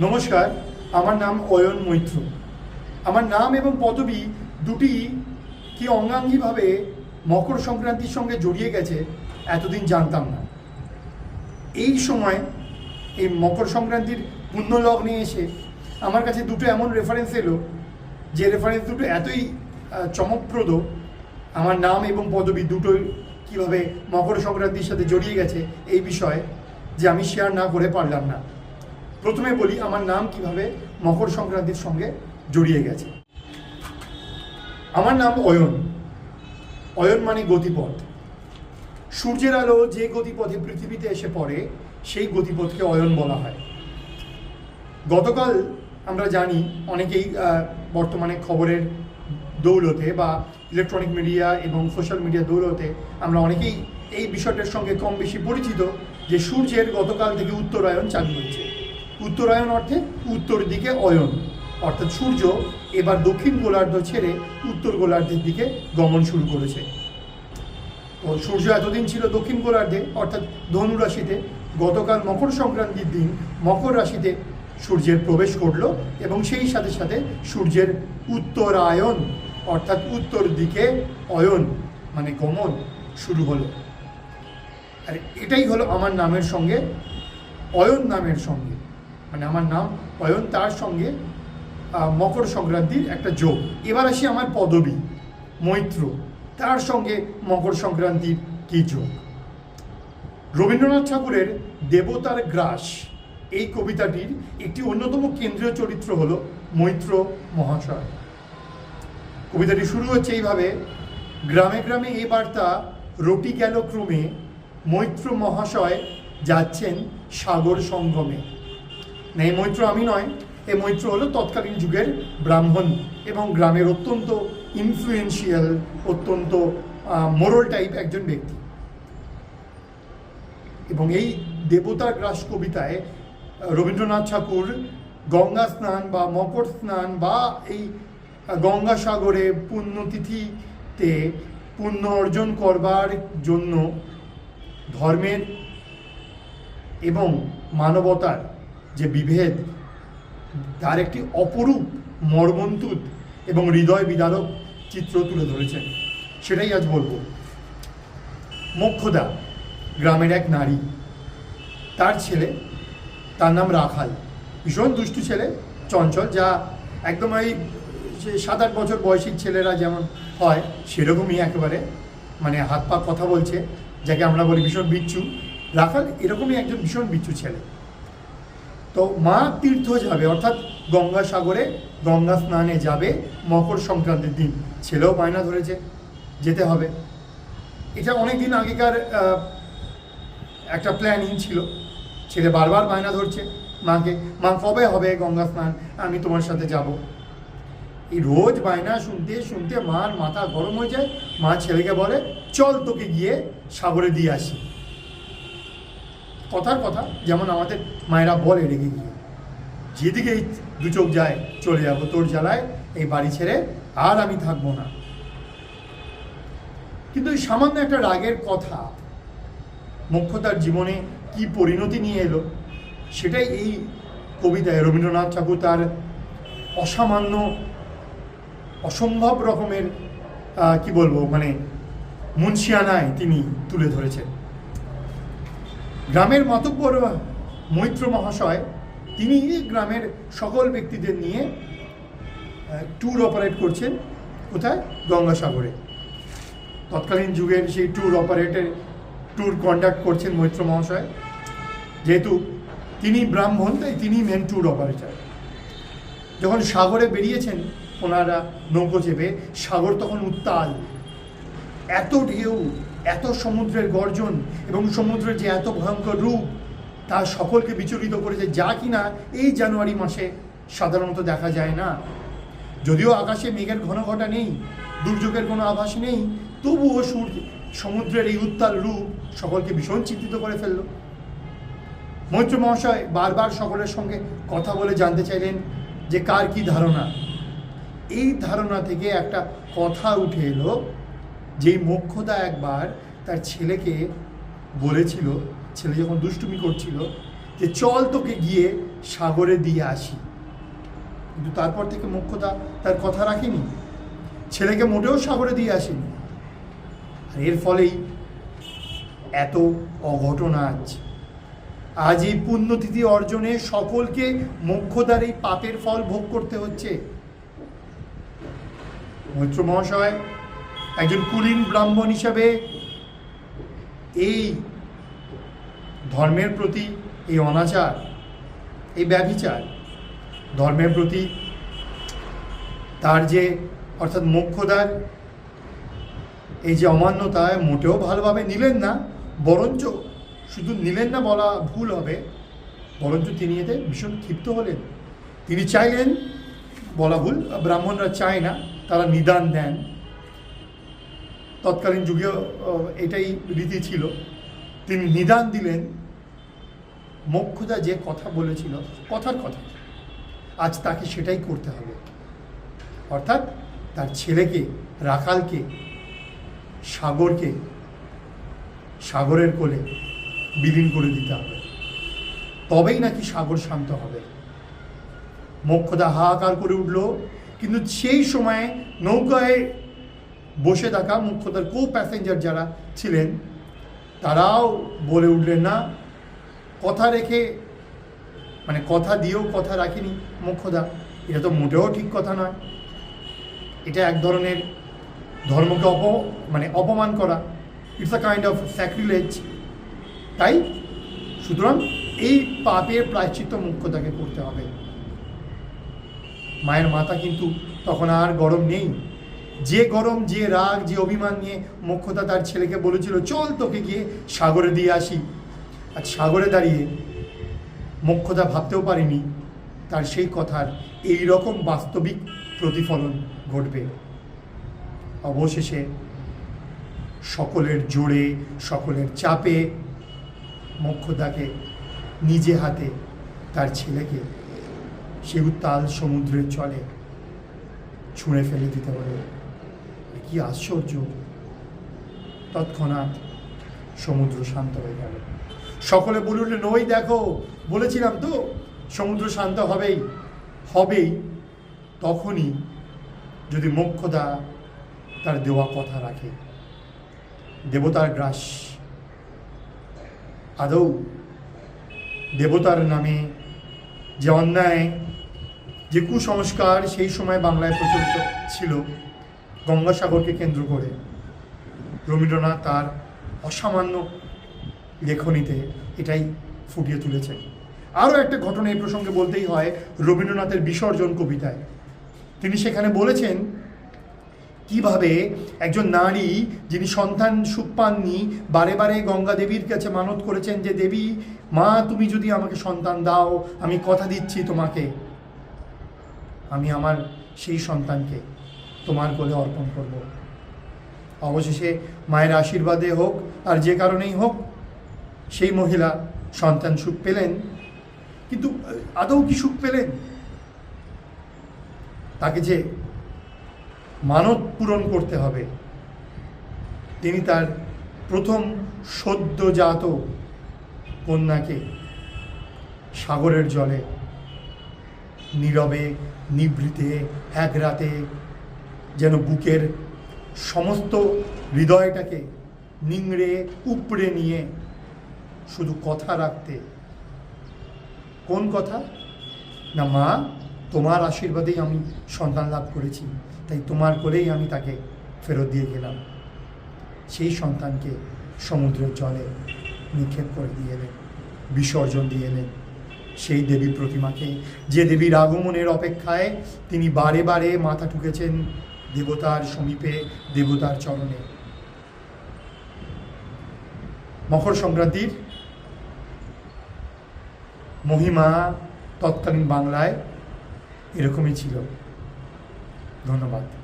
নমস্কার, আমার নাম অয়ন মৈত্র। আমার নাম এবং পদবি দুটি কি অঙ্গাঙ্গিভাবে মকর সংক্রান্তির সঙ্গে জড়িয়ে গেছে, এতদিন জানতাম না। এই সময় এই মকর সংক্রান্তির পুণ্য লগ্নে এসে আমার কাছে দুটো এমন রেফারেন্স এলো, যে রেফারেন্স দুটো এতই চমকপ্রদ। আমার নাম এবং পদবি দুটোই কীভাবে মকর সংক্রান্তির সাথে জড়িয়ে গেছে এই বিষয়ে যে আমি শেয়ার না করে পারলাম না। প্রথমে বলি আমার নাম কীভাবে মকর সংক্রান্তির সঙ্গে জড়িয়ে গেছে। আমার নাম অয়ন। অয়ন মানে গতিপথ। সূর্যের আলো যে গতিপথে পৃথিবীতে এসে পড়ে, সেই গতিপথকে অয়ন বলা হয়। গতকাল আমরা জানি, অনেকেই বর্তমানে খবরের দৌলতে বা ইলেকট্রনিক মিডিয়া এবং সোশ্যাল মিডিয়া দৌলতে আমরা অনেকেই এই বিষয়টার সঙ্গে কম বেশি পরিচিত যে সূর্যের গতকাল থেকে উত্তরায়ণ চালু হয়েছে। উত্তরায়ণ অর্থে উত্তর দিকে অয়ন। অর্থাৎ সূর্য এবার দক্ষিণ গোলার্ধ ছেড়ে উত্তর গোলার্ধের দিকে গমন শুরু করেছে। তো সূর্য এতদিন ছিল দক্ষিণ গোলার্ধে, অর্থাৎ ধনু রাশিতে। গতকাল মকর সংক্রান্তির দিন মকর রাশিতে সূর্যের প্রবেশ করল এবং সেই সাথে সাথে সূর্যের উত্তরায়ণ, অর্থাৎ উত্তর দিকে অয়ন মানে গমন শুরু হলো। আর এটাই হলো আমার নামের সঙ্গে, অয়ন নামের সঙ্গে। মানে আমার নাম অয়ন, তার সঙ্গে মকর সংক্রান্তির একটা যোগ। এবার আসি আমার পদবী, মৈত্র। তার সঙ্গে মকর সংক্রান্তির কি যোগ? রবীন্দ্রনাথ ঠাকুরের দেবতার গ্রাস। এই কবিতাটির একটি অন্যতম কেন্দ্রীয় চরিত্র হল মৈত্র মহাশয়। কবিতাটি শুরু হচ্ছে এইভাবে, গ্রামে গ্রামে এ বার্তা রটি গেল ক্রমে, মৈত্র মহাশয় যাচ্ছেন সাগর সঙ্গমে। না এই মৈত্র আমি নয় এই মৈত্র হলো তৎকালীন যুগের ব্রাহ্মণ এবং গ্রামের অত্যন্ত ইনফ্লুয়েন্সিয়াল অত্যন্ত মোরল টাইপ একজন ব্যক্তি। এবং এই দেবতার গ্রাস কবিতায় রবীন্দ্রনাথ ঠাকুর গঙ্গা স্নান বা মকর স্নান বা এই গঙ্গাসাগরে পুণ্যতিথিতে পুণ্য অর্জন করবার জন্য ধর্মের এবং মানবতার বিভেদ, তার একটি অপরূপ মর্মন্তুদ এবং হৃদয় বিদারক চিত্র তুলে ধরেছেন। সেটাই আজ বলব। মোক্ষদা গ্রামের এক নারী, তার ছেলে, তার নাম রাখাল। ভীষণ দুষ্টু ছেলে, চঞ্চল, যা একদম ওই সাত আট বছর বয়সী ছেলেরা যেমন হয়, সেরকমই একেবারে। মানে হাত পা কথা বলছে, যাকে আমরা বলি ভীষণ বিচ্ছু। রাখাল এরকমই একজন ভীষণ বিচ্ছু ছেলে। তো মা তীর্থ যাবে, অর্থাৎ গঙ্গা সাগরে গঙ্গা স্নানে যাবে মকর সংক্রান্তির দিন। ছেলেও বায়না ধরেছে, যেতে হবে। এটা অনেক দিন আগেকার একটা প্ল্যানিং ছিল। ছেলে বারবার বায়না ধরছে মাকে, মা, কবে হবে গঙ্গা স্নান? আমি তোমার সাথে যাব। এই রোজ বায়না শুনতে শুনতে মার মাথা গরম হয়ে যায়। মা ছেলেকে বলে, চল তোকে গিয়ে সাগরে দিয়ে আসি। কথার কথা যেমন আমাদের মায়েরা বলে রেগে গিয়ে যেদিকেই দু চোখ যায়, চলে যাব তোর জ্বালায়, এই বাড়ি ছেড়ে আর আমি থাকব না। কিন্তু এই সামান্য একটা রাগের কথা মুখ্যতার জীবনে কি পরিণতি নিয়ে এলো, সেটাই এই কবিতায় রবীন্দ্রনাথ ঠাকুর তার অসামান্য, অসম্ভব রকমের কি বলব মানে মুন্সিয়ানায় তিনি তুলে ধরেছেন। গ্রামের মাতব্বর মৈত্র মহাশয়, তিনি গ্রামের সকল ব্যক্তিদের নিয়ে ট্যুর অপারেট করছেন কোথায়? গঙ্গাসাগরে। তৎকালীন যুগের সেই ট্যুর অপারেটের ট্যুর কন্ডাক্ট করছেন মৈত্র মহাশয়। যেহেতু তিনি ব্রাহ্মণ, তাই তিনি মেন ট্যুর অপারেটর যখন সাগরে বেরিয়েছেন, ওনারা নৌকো চেপে, সাগর তখন উত্তাল। এত ঢেউ এত সমুদ্রের গর্জন এবং সমুদ্রের যে এত ভয়ঙ্কর রূপ, তা সকলকে বিচলিত করেছে যা কিনা এই জানুয়ারি মাসে সাধারণত দেখা যায় না। যদিও আকাশে মেঘের ঘন ঘটা নেই, দুর্যোগের কোনো আভাস নেই, তবুও সূর্য সমুদ্রের এই উত্তাল রূপ সকলকে ভীষণ চিন্তিত করে ফেলল। মৈত্র মহাশয় বারবার সকলের সঙ্গে কথা বলে জানতে চাইলেন যে কার কি ধারণা। এই ধারণা থেকে একটা কথা উঠে এলো যেই মোক্ষদা একবার তার ছেলেকে বলেছিল, ছেলে যখন দুষ্টুমি করছিল যে চল তোকে গিয়ে সাগরে দিয়ে আসি। কিন্তু তারপর থেকে মুখ্যদা তার কথা রাখেনি। ছেলেকে মোটেও সাগরে দিয়ে আসেনি। আর এর ফলেই এত অঘটন আজ। আজ এই পুণ্যতিথি অর্জনে সকলকে মোক্ষদার এই পাপের ফল ভোগ করতে হচ্ছে। মৈত্র মহাশয় একজন কুলীন ব্রাহ্মণ হিসাবে এই ধর্মের প্রতি এই অনাচার, এই ব্যভিচার, ধর্মের প্রতি তার যে, অর্থাৎ মোক্ষদার এই যে অমান্যতায় মোটেও ভালোভাবে নিলেন না, বরঞ্চ শুধু নিলেন না বলা ভুল হবে, বরঞ্চ তিনি এতে ভীষণ ক্ষিপ্ত হলেন। তিনি চাইলেন, বলা ভুল, ব্রাহ্মণরা চায় না, তারা নিদান দেন। তৎকালীন আহ, এটাই রীতি ছিল। তিনি নিদান দিলেন মোক্ষদা যে কথা বলেছিল কথার কথা। আজ তাকে সেটাই করতে হবে। অর্থাৎ তার ছেলেকে রাখালকে সাগরকে সাগরের কোলে বিলীন করে দিতে হবে। তবেই নাকি সাগর শান্ত হবে। মোক্ষদা হাহাকার করে উঠল কিন্তু সেই সময়ে নৌকায় বসে থাকা মুখ্যতার কো প্যাসেঞ্জার যারা ছিলেন, তারাও বলে উঠলেন, না, কথা রেখে মানে কথা দিয়েও কথা রাখিনি মুখ্যদা এটা তো মোটেও ঠিক কথা নয়। এটা এক ধরনের ধর্মকে অপ মানে অপমান করা। It's a kind of sacrilege তাই সুতরাং এই পাপের প্রায়শ্চিত্ত মুখ্যতাকে করতে হবে। মায়ের মাথা কিন্তু তখন আর গরম নেই। যে গরম, যে রাগ, যে অভিমান নিয়ে মুখ্যতা তার ছেলেকে বলেছিল, চল তোকে গিয়ে সাগরে দিয়ে আসি। আর সাগরে দাঁড়িয়ে মুখ্যতা ভাবতেও পারেনি তার সেই কথার এই রকম বাস্তবিক প্রতিফলন ঘটবে। অবশেষে সকলের জোরে, সকলের চাপে মোক্ষদাকে নিজে হাতে তার ছেলেকে সে উত্তাল সমুদ্রের চলে ছুঁড়ে ফেলে দিতে পারে কি আশ্চর্য। তৎক্ষণাৎ সমুদ্র শান্ত হয়ে গেল। সকলে বলে উঠলেন ওই দেখো, বলেছিলাম তো, সমুদ্র শান্ত হবেই। হবেই, তখনই যদি মোক্ষদা তার দেওয়া কথা রাখে, দেবতার গ্রাস। আদৌ দেবতার নামে যে অন্যায়, যে কুসংস্কার সেই সময় বাংলায় প্রচলিত ছিল গঙ্গাসাগরকে কেন্দ্র করে রবীন্দ্রনাথ তার অসামান্য লেখনীতে এটাই ফুটিয়ে তুলেছেন। আরও একটা ঘটনা এই প্রসঙ্গে বলতেই হয়, রবীন্দ্রনাথের বিসর্জন কবিতায়। তিনি সেখানে বলেছেন, কীভাবে একজন নারী যিনি সন্তান সুখ পাননি, বারে বারে গঙ্গা দেবীর কাছে মানত করেছেন যে, দেবী, মা, তুমি যদি আমাকে সন্তান দাও, আমি কথা দিচ্ছি তোমাকে। আমি আমার সেই সন্তানকে তোমার কোলে অর্পণ করব। অবশেষে মায়ের আশীর্বাদে হোক আর যে কারণেই হোক, সেই মহিলা সন্তান সুখ পেলেন। কিন্তু আদৌ কি সুখ পেলেন? তাকে যে মানত পূরণ করতে হবে, তিনি তার প্রথম সদ্যজাত কন্যাকে সাগরের জলে নীরবে নিভৃতে এক রাতে যেন বুকের সমস্ত হৃদয়টাকে নিংড়ে, উপড়ে নিয়ে শুধু কথা রাখতে। কোন কথা? না, মা, তোমার আশীর্বাদেই আমি সন্তান লাভ করেছি। তাই তোমার করেই আমি তাকে ফেরত দিয়ে গেলাম। সেই সন্তানকে সমুদ্রের জলে নিক্ষেপ করে দিয়ে এলেন, বিসর্জন দিয়ে এলেন। সেই দেবী প্রতিমাকে, যে দেবীর আগমনের অপেক্ষায় তিনি বারে বারে মাথা ঠুকেছেন দেবতার সমীপে দেবতার চরণে। মকর সংক্রান্তির মহিমা তৎকালীন বাংলায় এরকমই ছিল। ধন্যবাদ।